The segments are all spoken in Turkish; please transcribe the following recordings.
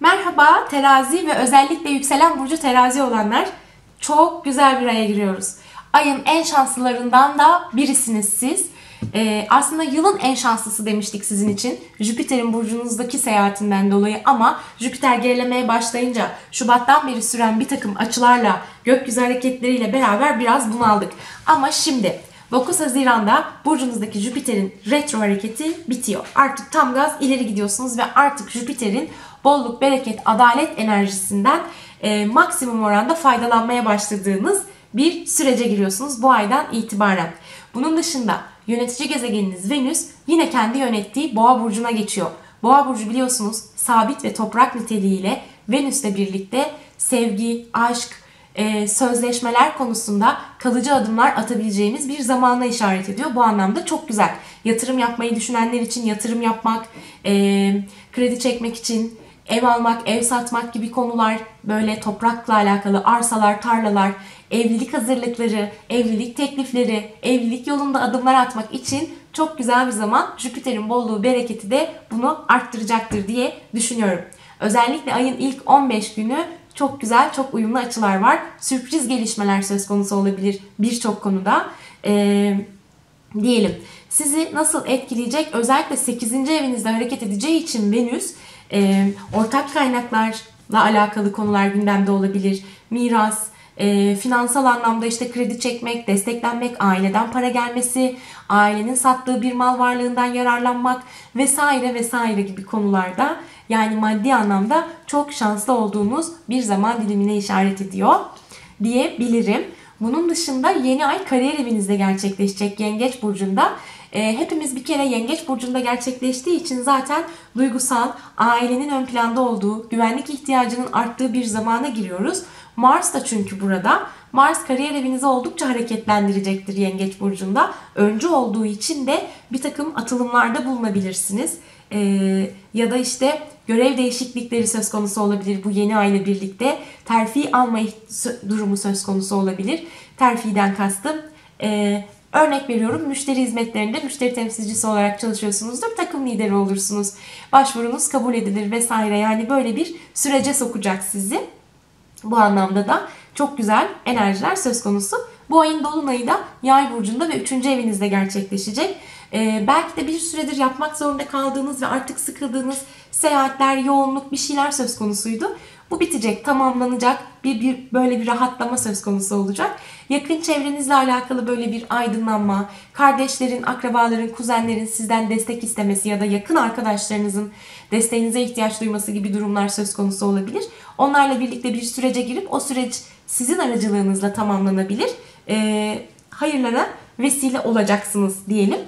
Merhaba terazi ve özellikle yükselen burcu terazi olanlar. Çok güzel bir aya giriyoruz. Ayın en şanslılarından da birisiniz siz. Ee, aslında yılın en şanslısı demiştik sizin için. Jüpiter'in burcunuzdaki seyahatinden dolayı ama Jüpiter gerilemeye başlayınca Şubat'tan beri süren bir takım açılarla gökyüzü hareketleriyle beraber biraz bunaldık. Ama şimdi 9 Haziran'da burcunuzdaki Jüpiter'in retro hareketi bitiyor. Artık tam gaz ileri gidiyorsunuz ve artık Jüpiter'in bolluk, bereket, adalet enerjisinden e, maksimum oranda faydalanmaya başladığınız bir sürece giriyorsunuz bu aydan itibaren. Bunun dışında yönetici gezegeniniz Venüs yine kendi yönettiği Boğa burcuna geçiyor. Boğa burcu biliyorsunuz sabit ve toprak niteliğiyle Venüs'le birlikte sevgi, aşk, e, sözleşmeler konusunda kalıcı adımlar atabileceğimiz bir zamana işaret ediyor. Bu anlamda çok güzel. Yatırım yapmayı düşünenler için yatırım yapmak, e, kredi çekmek için ev almak, ev satmak gibi konular, böyle toprakla alakalı arsalar, tarlalar, evlilik hazırlıkları, evlilik teklifleri, evlilik yolunda adımlar atmak için çok güzel bir zaman. Jüpiter'in bolluğu, bereketi de bunu arttıracaktır diye düşünüyorum. Özellikle ayın ilk 15 günü çok güzel, çok uyumlu açılar var. Sürpriz gelişmeler söz konusu olabilir birçok konuda. Ee, diyelim. Sizi nasıl etkileyecek? Özellikle 8. evinizde hareket edeceği için Venüs e, ortak kaynaklarla alakalı konular gündemde olabilir. Miras, e, finansal anlamda işte kredi çekmek, desteklenmek, aileden para gelmesi, ailenin sattığı bir mal varlığından yararlanmak vesaire vesaire gibi konularda yani maddi anlamda çok şanslı olduğunuz bir zaman dilimine işaret ediyor diyebilirim. Bunun dışında yeni ay kariyer evinizde gerçekleşecek Yengeç Burcu'nda. E, hepimiz bir kere Yengeç Burcu'nda gerçekleştiği için zaten duygusal, ailenin ön planda olduğu, güvenlik ihtiyacının arttığı bir zamana giriyoruz. Mars da çünkü burada. Mars kariyer evinizi oldukça hareketlendirecektir Yengeç Burcu'nda. Öncü olduğu için de bir takım atılımlarda bulunabilirsiniz. Ee, ya da işte görev değişiklikleri söz konusu olabilir bu yeni ayla birlikte. Terfi alma durumu söz konusu olabilir. Terfiden kastım. Ee, örnek veriyorum müşteri hizmetlerinde müşteri temsilcisi olarak çalışıyorsunuzdur. Takım lideri olursunuz. Başvurunuz kabul edilir vesaire. Yani böyle bir sürece sokacak sizi. Bu anlamda da çok güzel enerjiler söz konusu. Bu ayın dolunayı da yay burcunda ve 3. evinizde gerçekleşecek. Ee, belki de bir süredir yapmak zorunda kaldığınız ve artık sıkıldığınız seyahatler, yoğunluk bir şeyler söz konusuydu. Bu bitecek, tamamlanacak. Bir, bir böyle bir rahatlama söz konusu olacak. Yakın çevrenizle alakalı böyle bir aydınlanma, kardeşlerin, akrabaların, kuzenlerin sizden destek istemesi ya da yakın arkadaşlarınızın desteğinize ihtiyaç duyması gibi durumlar söz konusu olabilir. Onlarla birlikte bir sürece girip o süreç sizin aracılığınızla tamamlanabilir. E, hayırlara vesile olacaksınız diyelim.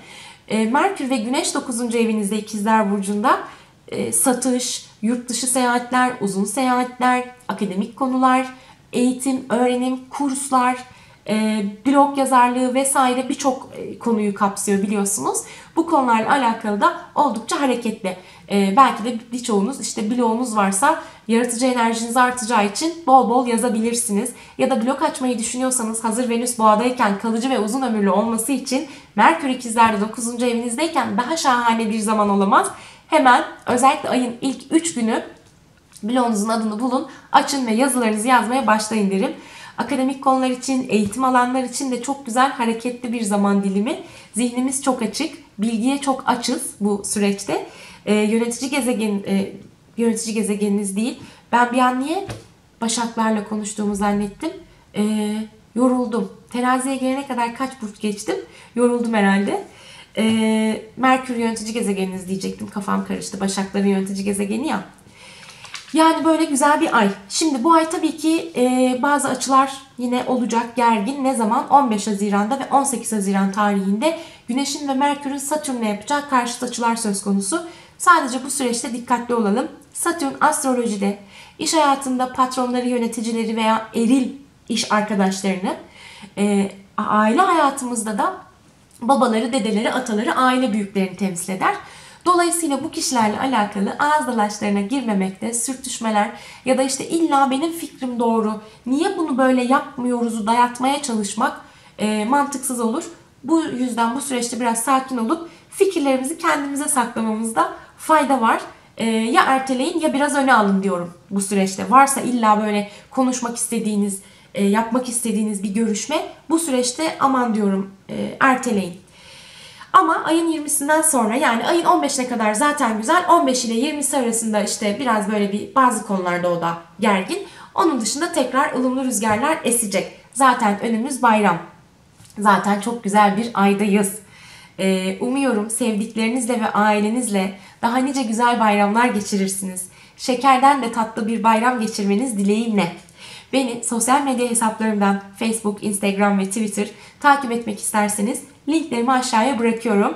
E, Merkür ve Güneş 9. evinizde ikizler burcunda e, satış, yurt dışı seyahatler, uzun seyahatler, akademik konular, eğitim, öğrenim, kurslar, e, blog yazarlığı vesaire birçok e, konuyu kapsıyor biliyorsunuz. Bu konularla alakalı da oldukça hareketli. E, belki de birçoğunuz işte blogunuz varsa yaratıcı enerjiniz artacağı için bol bol yazabilirsiniz. Ya da blog açmayı düşünüyorsanız hazır Venüs boğadayken kalıcı ve uzun ömürlü olması için Merkür ikizlerde 9. evinizdeyken daha şahane bir zaman olamaz. Hemen özellikle ayın ilk 3 günü blogunuzun adını bulun, açın ve yazılarınızı yazmaya başlayın derim. Akademik konular için, eğitim alanlar için de çok güzel hareketli bir zaman dilimi. Zihnimiz çok açık, bilgiye çok açız bu süreçte. Ee, yönetici gezegen e, yönetici gezegeniniz değil. Ben bir an niye Başaklarla konuştuğumu zannettim. Ee, yoruldum. Teraziye gelene kadar kaç burç geçtim? Yoruldum herhalde. Ee, Merkür yönetici gezegeniniz diyecektim. Kafam karıştı. Başakların yönetici gezegeni ya. Yani böyle güzel bir ay. Şimdi bu ay tabii ki e, bazı açılar yine olacak gergin. Ne zaman? 15 Haziran'da ve 18 Haziran tarihinde Güneş'in ve Merkür'ün Satürn'le yapacağı karşıt açılar söz konusu. Sadece bu süreçte dikkatli olalım. Satürn astrolojide iş hayatında patronları, yöneticileri veya eril iş arkadaşlarını, e, aile hayatımızda da babaları, dedeleri, ataları, aile büyüklerini temsil eder. Dolayısıyla bu kişilerle alakalı ağız dalaşlarına girmemekte, sürtüşmeler ya da işte illa benim fikrim doğru, niye bunu böyle yapmıyoruzu dayatmaya çalışmak e, mantıksız olur. Bu yüzden bu süreçte biraz sakin olup fikirlerimizi kendimize saklamamızda fayda var. e, ya erteleyin ya biraz öne alın diyorum bu süreçte. Varsa illa böyle konuşmak istediğiniz, e, yapmak istediğiniz bir görüşme bu süreçte aman diyorum e, erteleyin. Ama ayın 20'sinden sonra yani ayın 15'ine kadar zaten güzel. 15 ile 20'si arasında işte biraz böyle bir bazı konularda o da gergin. Onun dışında tekrar ılımlı rüzgarlar esecek. Zaten önümüz bayram. Zaten çok güzel bir aydayız. Ee, umuyorum sevdiklerinizle ve ailenizle daha nice güzel bayramlar geçirirsiniz. Şekerden de tatlı bir bayram geçirmeniz dileğimle. Beni sosyal medya hesaplarımdan Facebook, Instagram ve Twitter takip etmek isterseniz linklerimi aşağıya bırakıyorum.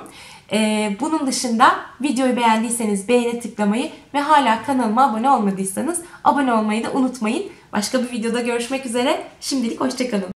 Ee, bunun dışında videoyu beğendiyseniz beğene tıklamayı ve hala kanalıma abone olmadıysanız abone olmayı da unutmayın. Başka bir videoda görüşmek üzere. Şimdilik hoşçakalın.